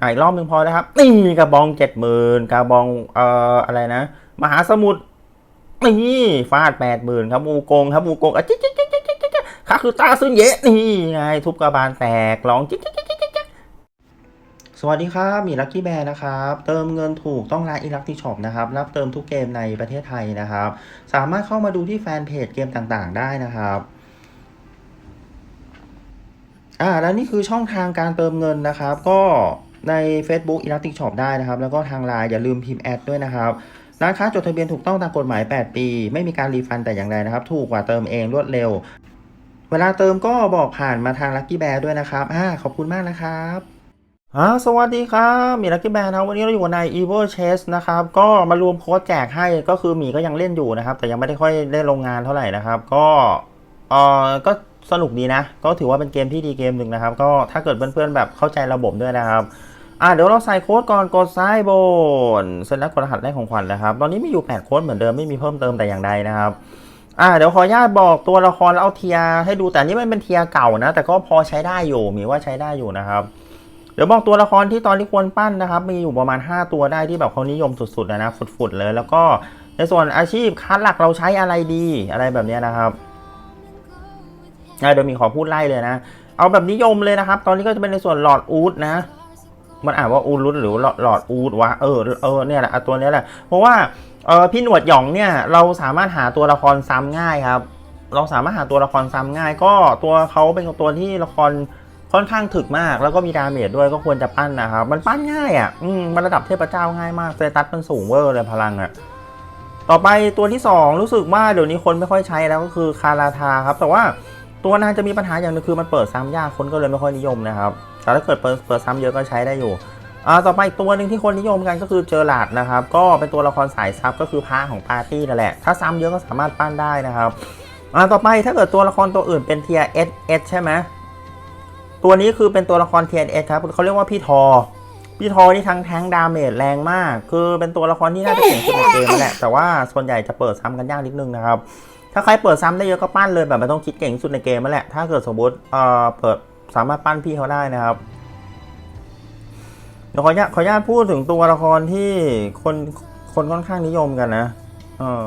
อะอีกรอบหนึ่งพอนะครับนี่กระบองเจ็ดหมื่นกระบองเอ่ออะไรนะ มหาสมุทรนี่ฟาดแปดหมื่นครับอูกงครับอูกงอะจิ๊กจิ๊กจิ๊กจิ๊กจิ๊กจิ๊กข้าคือตาซึนเยะนี่ไงทุบกระบาลแตกร้องจิ๊กจิ๊กจิ๊กจิ๊กจิ๊กสวัสดีครับ มีลัคกี้แบร์นะครับ เติมเงินถูกต้องร้านอีลักที่ช็อปนะครับ รับเติมทุกเกมในประเทศไทยนะครับ สามารถเข้ามาดูที่แฟนเพจเกมต่างๆ ได้นะครับอ่าแล้วนี่คือช่องทางการเติมเงินนะครับ ก็ ใน Facebook Elastic Shop ได้นะครับ แล้วก็ทางไลน์อย่าลืมพิมพ์แอดด้วยนะครับ ร้านค้าจดทะเบียนถูกต้องตามกฎหมาย 8 ปี ไม่มีการรีฟันแต่อย่างใดนะครับ ถูกกว่าเติมเองรวดเร็ว เวลาเติมก็บอกผ่านมาทาง Lucky Bear ด้วยนะครับอ่าขอบคุณมากนะครับอ่าสวัสดีครับมี Lucky Bear นะวันนี้เราอยู่ใน Evil Chase นะครับ ก็มารวมโค้ดแจกให้ก็คือหมีก็ยังเล่นอยู่นะครับ แต่ยังไม่ได้ค่อยได้ลงงานเท่าไหร่นะครับ ก็เออก็สนุกดีนะ ก็ถือว่าเป็นเกมที่ดีเกมหนึ่งนะครับ ก็ถ้าเกิดเพื่อนๆแบบเข้าใจระบบด้วยนะครับ อ่าเดี๋ยวเราใส่โค้ดก่อนกดซ้ายบนเสร็จแล้วกดรหัสแรกของขวัญนะครับ ตอนนี้มีอยู่ 8 โค้ดเหมือนเดิมไม่มีเพิ่มเติมแต่อย่างใดนะครับอ่าเดี๋ยวขออนุญาตบอกตัวละครแล้วเอาเทียร์ให้ดูแต่นี้มันเป็นเทียร์เก่านะ แต่ก็พอใช้ได้อยู่มีว่าใช้ได้อยู่นะครับ เดี๋ยวบอกตัวละครที่ตอนที่ควรปั้นนะครับ มีอยู่ประมาณ 5 ตัวได้ที่แบบเขานิยมสุดๆนะนะฝุดๆเลย แล้วก็ในส่วนอาชีพคัดหลักเราใช้อะไรดีอะไรแบบนี้นะครับอ่าเดี๋ยวมีขอพูดไล่เลยนะ เอาแบบนิยมเลยนะครับ ตอนนี้ก็จะเป็นในส่วนหลอดอูดนะ มันอ่านว่าอูรุตหรือหลอดหลอดอูดวะเออเออเนี่ยแหละตัวเนี้ยแหละ เพราะว่าเออพี่หนวดหยองเนี่ยเราสามารถหาตัวละครซ้ำง่ายครับ เราสามารถหาตัวละครซ้ำง่าย ก็ตัวเขาเป็นตัวที่ละครค่อนข้างถึกมาก แล้วก็มีดาเมจด้วยก็ควรจะปั้นนะครับ มันปั้นง่ายอะอืมมันระดับเทพเจ้าง่ายมากเซตัสมันสูงเวอร์เลยพลังอะต่อไปตัวที่สองรู้สึกว่าเดี๋ยวนี้คนไม่ค่อยใช้แล้วก็คือคาราธาครับ แต่ว่าตัวนางจะมีปัญหาอย่างหนึงคือมันเปิดซ้ำยากคนก็เลยไม่ค่อยนิยมนะครับ แต่ถ้าเกิดเปิดเปิดซ้ำเยอะก็ใช้ได้อยู่อ่าต่อไปอีกตัวหนึ่งที่คนนิยมกันก็คือเจอหลาดนะครับ ก็เป็นตัวละครสายซับก็คือพระของปาร์ตี้นั่นแหละ ถ้าซ้ำเยอะก็สามารถปั้นได้นะครับอ่าต่อไปถ้าเกิดตัวละครตัวอื่นเป็นเทียเอสเอสใช่ไหมตัวนี้คือเป็นตัวละครเทียเอสครับเขาเรียกว่าพี่ทอพี่ทอนี่ทั้งแท้งดาเมจแรงมาก คือเป็นตัวละครที่น่าจะเก่งสุดในเกมนั่นแหละ แต่ว่าส่วนใหญ่จะเปิดซ้ำกันยากนิดนึงนะครับ ถ้าใครเปิดซ้ำได้เยอะก็ปั้นเลยแบบไม่ต้องคิดเก่งสุดในเกมนั่นแหละ ถ้าเกิดสมมติเอ่อเปิด สามารถปั้นพี่เขาได้นะครับเดี๋ยวขออนุญาตขออนุญาตพูดถึงตัวละครที่คนคนค่อนข้างนิยมกันนะเออ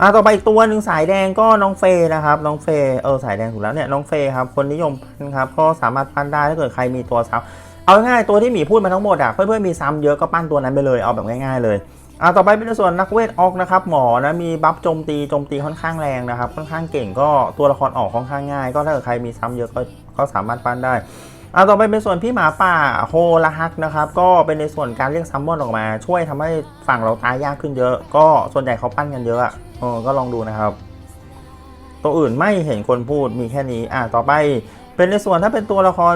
อ่าต่อไปอีกตัวหนึ่งสายแดงก็น้องเฟยนะครับ น้องเฟยเออสายแดงถูกแล้วเนี่ยน้องเฟยครับ คนนิยมปั้นครับก็สามารถปั้นได้ถ้าเกิดใครมีตัวซ้ำเอาง่ายๆตัวที่หมีพูดมาทั้งหมดอะเพื่อนๆมีซ้ำเยอะก็ปั้นตัวนั้นไปเลยเอาแบบง่าย ๆเลย อ่าต่อไปเป็นส่วนนักเวทออกนะครับหมอนะมีบัฟโจมตีโจมตีค่อนข้างแรงนะครับค่อนข้างเก่งก็ตัวละครออกค่อนข้างง่าย ก็ถ้าเกิดใครมีซ้ำเยอะก็ก็สามารถปั้นได้อ่าต่อไปเป็นส่วนพี่หมาป่าโฮละฮักนะครับก็เป็นในส่วนการเรียกซัมมอนออกมา ช่วยทำให้ฝั่งเราตายยากขึ้นเยอะ ก็ส่วนใหญ่เขาปั้นกันเยอะอะเออก็ลองดูนะครับ ตัวอื่นไม่เห็นคนพูดมีแค่นี้อ่าต่อไปเป็นในส่วนถ้าเป็นตัวละคร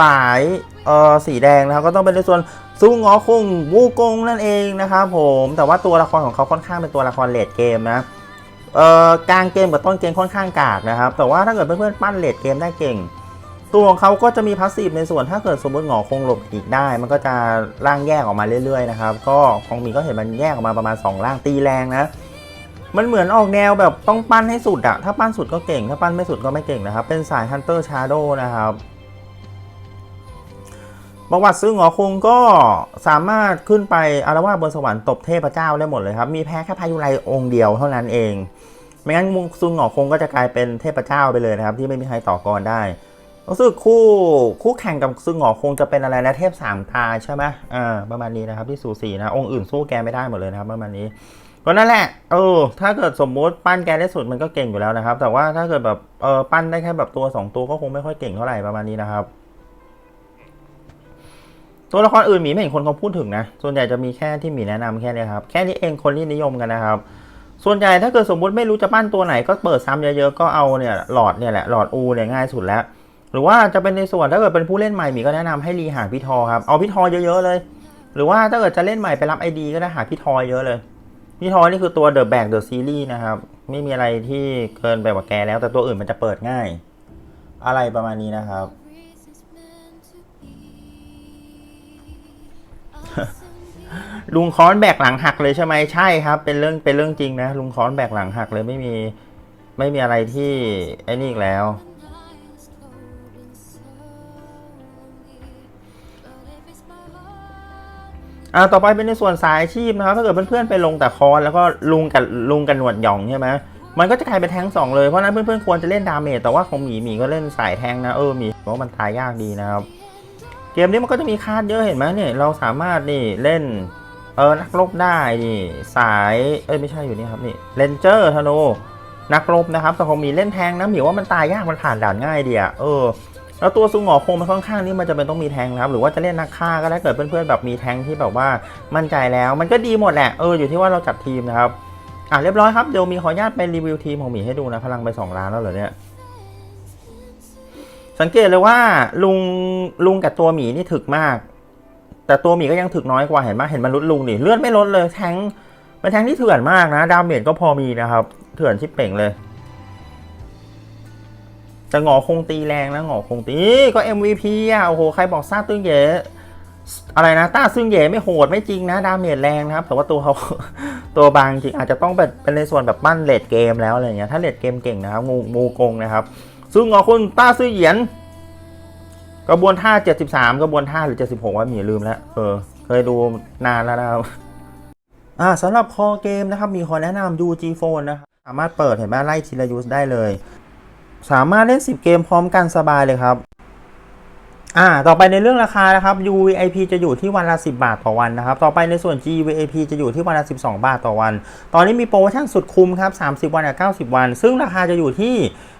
สายเอ่อสีแดงนะครับก็ต้องเป็นในส่วน ซูงอคงวูกงนั่นเองนะครับผมแต่ว่าตัวละครของเขาค่อนข้างเป็นตัวละครเลดเกมนะเอ่อกลางเกมกับต้นเกมค่อนข้างกากนะครับ แต่ว่าถ้าเกิดเพื่อนๆปั้นเลดเกมได้เก่ง ตัวของเขาก็จะมีพาสซีฟในส่วนถ้าเกิดสมมติหงอคงหลบอีกได้ มันก็จะร่างแยกออกมาเรื่อยๆนะครับก็ของมีก็เห็นมันแยกออกมาประมาณ 2 ร่างตีแรงนะมันเหมือนออกแนวแบบต้องปั้นให้สุดอะถ้าปั้นสุดก็เก่ง ถ้าปั้นไม่สุดก็ไม่เก่งนะครับ เป็นสาย Hunter Shadow นะครับ ประวัติซึ่งหงอคงก็สามารถขึ้นไปอารวาสบนสวรรค์ตบเทพเจ้าได้หมดเลยครับ มีแพ้แค่พายุไรองค์เดียวเท่านั้นเอง ไม่งั้นมุงซุงหงอคงก็จะกลายเป็นเทพเจ้าไปเลยนะครับ ที่ไม่มีใครต่อกรได้รู้สึกคู่คู่แข่งกับซึงหงอคงจะเป็นอะไรนะเทพสามตาใช่ไหมอ่าประมาณนี้นะครับที่สูสีนะ องค์อื่นสู้แกไม่ได้หมดเลยนะครับประมาณนี้ก็นั่นแหละเออถ้าเกิดสมมุติปั้นแกได้สุดมันก็เก่งอยู่แล้วนะครับ แต่ว่าถ้าเกิดแบบเออปั้นได้แค่แบบตัวสองตัวก็คงไม่ค่อยเก่งเท่าไหร่ประมาณนี้นะครับ ตัวละครอื่นหมีไม่เห็นคนเขาพูดถึงนะ ส่วนใหญ่จะมีแค่ที่หมีแนะนำแค่นี้ครับ แค่นี้เองคนที่นิยมกันนะครับ ส่วนใหญ่ถ้าเกิดสมมุติไม่รู้จะปั้นตัวไหนก็เปิดซ้ำเยอะๆก็เอาเนี่ยหลอดเนี่ยแหละหลอดอูเนี่ยง่ายสุดแล้ว หรือว่าจะเป็นในส่วนถ้าเกิดเป็นผู้เล่นใหม่หมีก็แนะนำให้รีหาพี่ทอครับ เอาพี่ทอเยอะๆเลย หรือว่าถ้าเกิดจะเล่นใหม่ไปรับไอดีก็ได้หาพี่ทอเยอะเลย พี่ทอนี่คือตัวเดอะแบกเดอะซีรีส์นะครับ ไม่มีอะไรที่เกินไปกว่าแกแล้ว แต่ตัวอื่นมันจะเปิดง่าย อะไรประมาณนี้นะครับ ลุงค้อนแบกหลังหักเลยใช่ไหมใช่ครับ เป็นเรื่องเป็นเรื่องจริงนะลุงค้อนแบกหลังหักเลยไม่มีไม่มีอะไรที่ไอ้นี่อีกแล้ว อ่าต่อไปเป็นในส่วนสายอาชีพนะครับ ถ้าเกิดเพื่อนๆไปลงแต่คอนแล้วก็ลุงกับลุงกับหนวดหย่องใช่ไหมมันก็จะกลายเป็นแทงสองเลยเพราะนั้นเพื่อนๆควรจะเล่นดาเมจแต่ว่าของหมีหมีก็เล่นสายแทงนะเออหมีเพราะมันตายยากดีนะครับ เกมนี้มันก็จะมีคาดเยอะเห็นไหมเนี่ยเราสามารถนี่เล่นเออนักรบได้นี่สายเอ้ยไม่ใช่อยู่นี่ครับนี่เลนเจอร์ธนูนักรบนะครับแต่ของมีเล่นแทงนะหมีว่ามันตายยากมันผ่านด่านง่ายเดีอะเออแล้วตัวซุงหงอคงมันค่อนข้างนี่มันจะเป็นต้องมีแทงนะครับหรือว่าจะเล่นนักฆ่าก็ได้เกิดเพื่อนๆแบบมีแทงที่แบบว่ามั่นใจแล้ว มันก็ดีหมดแหละเอออยู่ที่ว่าเราจัดทีมนะครับอะเรียบร้อยครับเดี๋ยวมีขออนุญาตไปรีวิวทีมของหมีให้ดูนะพลังไป 2 ล้านแล้วเหรอเนี่ย สังเกตเลยว่าลุงลุงกับตัวหมีนี่ถึกมาก แต่ตัวหมีก็ยังถึกน้อยกว่าเห็นไหมเห็นมันลดลุงนี่เลือดไม่ลดเลยแทงเป็นแทงที่เถื่อนมากนะดาเมจก็พอมีนะครับ เถื่อนชิบเป่งเลยแต่หงอคงตีแรงนะหงอคงตีก็ MVP อะโอ้โหใครบอกซาตึ้งเย่อะไรนะต้าซึ่งเย่ไม่โหดไม่จริงนะ ดาเมจแรงนะครับ แต่ว่าตัวเขาตัวบางจริงอาจจะต้องเป็นเป็นในส่วนแบบปั้นเลดเกมแล้วอะไรเงี้ยถ้าเลดเกมเก่งนะครับงูงูกงนะครับ ซึ่งหงอคุณต้าซื่อเหยียน กระบวนท่า 73 กระบวนท่าหรือ 76 ว่ามีลืมแล้ว เออ เคยดูนานแล้วนะครับอ่าสำหรับคอเกมนะครับ มีขอแนะนำ UG Phone นะครับ สามารถเปิดเห็นไหมไล่ทีละยูสได้เลย สามารถเล่น 10 เกมพร้อมกันสบายเลยครับอ่า ต่อไปในเรื่องราคานะครับ UVIP จะอยู่ที่วันละ 10 บาทต่อวันนะครับ ต่อไปในส่วน GVIP จะอยู่ที่วันละ 12 บาทต่อวัน ตอนนี้มีโปรโมชั่นสุดคุ้มครับ 30 วันกับ90 วัน ซึ่งราคาจะอยู่ที่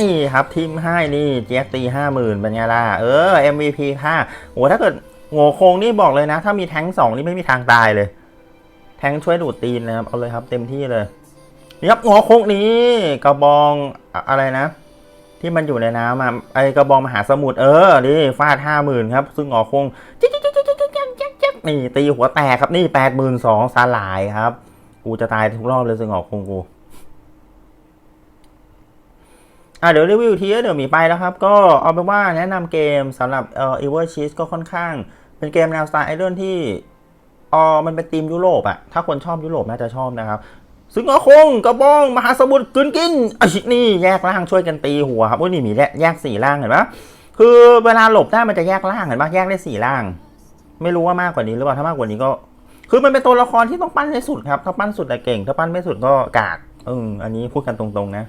นี่ครับทีมให้นี่เจ๊กตีห้าหมื่นเป็นไงล่ะเออ MVP ห้าโอ้ถ้าเกิดโง่โคงนี่บอกเลยนะ ถ้ามีแทงสองนี่ไม่มีทางตายเลย แทงช่วยดูดตีนนะครับ เอาเลยครับเต็มที่เลยนี่ครับหัวโคงนี้กระบองอะไรนะ ที่มันอยู่ในน้ำอะไอกระบองมหาสมุทรเออนี่ฟาดห้าหมื่นครับ ซึ่งหัวโคงนี่ตีหัวแตกครับนี่แปดหมื่นสองสลายครับ กูจะตายทุกรอบเลยซึ่งหัวโคงกู อะเดี๋ยวรีวิวทีเดี๋ยวมีไปแล้วครับ ก็เอาเป็นว่าแนะนำเกมสำหรับเอ่อ Ever Cheese ก็ค่อนข้าง เป็นเกมแนวสไตล์ไอเดอลที่เออมันเป็นธีมยุโรปอะถ้าคนชอบยุโรปน่าจะชอบนะครับซึ่งก็คงกระบอง มหาสมุทรกลืนกินอะนี่แยกล่างช่วยกันตีหัวครับโอ้ยนี่มีแยกสี่ล่างเห็นปะคือเวลาหลบได้มันจะแยกล่างเห็นปะแยกได้สี่ล่าง ไม่รู้ว่ามากกว่านี้หรือเปล่าถ้ามากกว่านี้ก็ คือมันเป็นตัวละครที่ต้องปั้นให้สุดครับถ้าปั้นสุดแต่เก่งถ้าปั้นไม่สุดก็กากอืมอันนี้พูดกันตรงๆนะ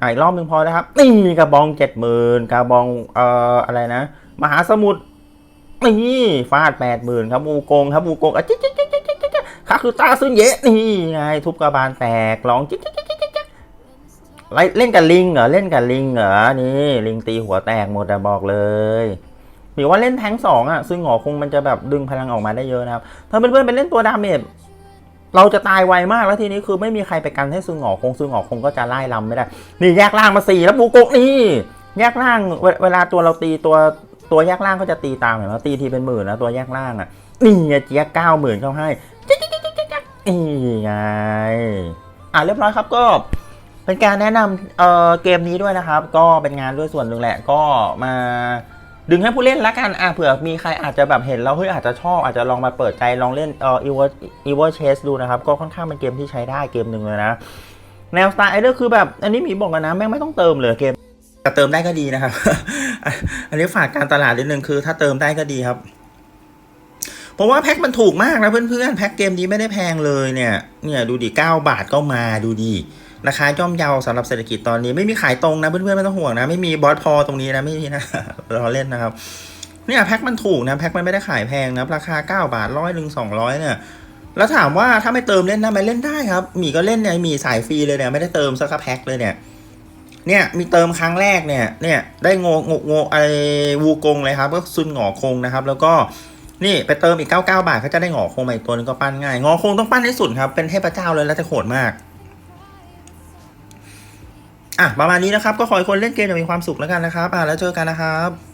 อะอีกรอบหนึ่งพอนะครับนี่กระบองเจ็ดหมื่นกระบองเอ่ออะไรนะ มหาสมุทรนี่ฟาดแปดหมื่นครับอูกงครับอูกงอะจิ๊กจิ๊กจิ๊กจิ๊กจิ๊กจิ๊กข้าคือตาซึนเยะนี่ไงทุบกระบาลแตกร้องจิ๊กจิ๊กจิ๊กจิ๊กจิ๊กไล่เล่นกับลิงเหรอเล่นกับลิงเหรอนี่ลิงตีหัวแตกหมดแต่บอกเลยหรือว่าเล่นแทงสองอะซึ่งหงอคงมันจะแบบดึงพลังออกมาได้เยอะนะครับถ้าเพื่อนๆไปเล่นตัวดาเมจ เราจะตายไวมากแล้วทีนี้คือไม่มีใครไปกันให้ซึงหงอคงซึงหงอคงก็จะไล่ลำไม่ได้ นี่แยกล่างมาสี่แล้วบูโกนี่แยกล่างเวเวลาตัวเราตีตัวตัวแยกล่างก็จะตีตามเห็นไหมตีทีเป็นหมื่นนะตัวแยกล่างอะนี่เจี๊ยเก้าหมื่นเข้าให้นี่ไงอะเรียบร้อยครับก็เป็นการแนะนำเอ่อเกมนี้ด้วยนะครับ ก็เป็นงานด้วยส่วนหนึ่งแหละก็มา ดึงให้ผู้เล่นละกันอะเผื่อมีใครอาจจะแบบเห็นแล้วเฮ้ยอาจจะชอบอาจจะลองมาเปิดใจลองเล่นเอ่อ Ever Ever Chase ดูนะครับก็ค่อนข้างเป็นเกมที่ใช้ได้เกมหนึ่งเลยนะแนวสไตล์ไอเดอร์คือแบบอันนี้หมีบอกกันนะแม่งไม่ต้องเติมเลยเกมแต่เติมได้ก็ดีนะครับ อันนี้ฝากการตลาดนิดนึงคือ ถ้าเติมได้ก็ดีครับ เพราะว่าแพ็คมันถูกมากนะเพื่อนๆแพ็คเกมนี้ไม่ได้แพงเลยเนี่ย เนี่ยดูดิ9บาทก็มาดูดิ ราคาย่อมเยาสำหรับเศรษฐกิจตอนนี้ ไม่มีขายตรงนะเพื่อนๆไม่ต้องห่วงนะ ไม่มีบอสพอตรงนี้นะไม่มีนะราเล่นนะครับเนี่ยแพ็คมันถูกนะแพ็คมันไม่ได้ขายแพงนะราคา 9 บาทร้อยหนึ่งสองร้อยเนี่ยแล้วถามว่าถ้าไม่เติมเล่นได้ไหมเล่นได้ครับหมีก็เล่นเนี่ยหมีสายฟรีเลยเนี่ยไม่ได้เติมสักแพ็คเลยเนี่ยเนี่ยมีเติมครั้งแรกเนี่ยเนี่ยได้โงโงโงไอวูกงเลยครับก็ซุนหงอคงนะครับ แล้วก็นี่ไปเติมอีก 99 บาทก็จะได้หงอคงมาอีกตัวนึงก็ปั้นง่าย งอคงต้องปั้นให้สุดครับ เป็นเทพเจ้าเลยแล้วจะโหดมาก อะประมาณนี้นะครับ ก็ขอให้คนเล่นเกมอย่างมีความสุขแล้วกันนะครับ อะแล้วเจอกันนะครับ